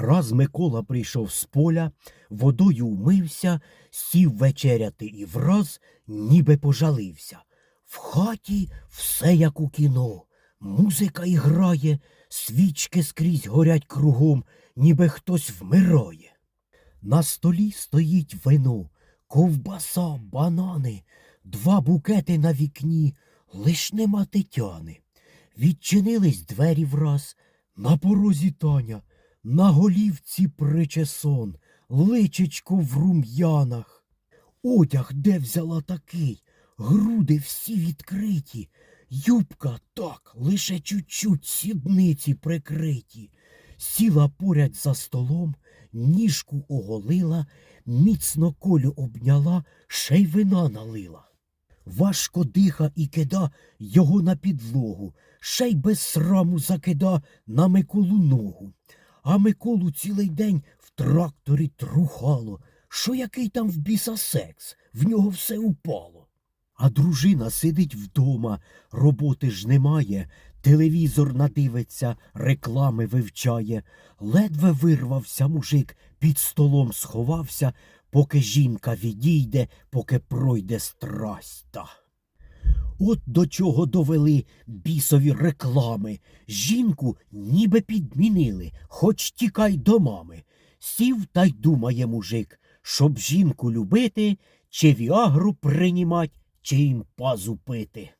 Раз Микола прийшов з поля, водою умився, сів вечеряти і враз ніби пожалився. В хаті все як у кіно. Музика іграє, свічки скрізь горять кругом, ніби хтось вмирає. На столі стоїть вино, ковбаса, банани, два букети на вікні, лиш нема Тетяни. Відчинились двері враз, на порозі Таня, на голівці причесон, личечко в рум'янах. Одяг де взяла такий, груди всі відкриті, юбка так, лише чуть-чуть сідниці прикриті. Сіла поряд за столом, ніжку оголила, міцно колю обняла, ще й вина налила. Важко диха і кида його на підлогу, ще й без сраму закида на Миколу ногу. А Миколу цілий день в тракторі трухало, що який там в біса секс, в нього все упало. А дружина сидить вдома, роботи ж немає, телевізор надивиться, реклами вивчає. Ледве вирвався мужик, під столом сховався, поки жінка відійде, поки пройде страсть та. От до чого довели бісові реклами. Жінку ніби підмінили, хоч тікай до мами. Сів та й думає мужик, щоб жінку любити, чи віагру приймать, чи їм пазу пити.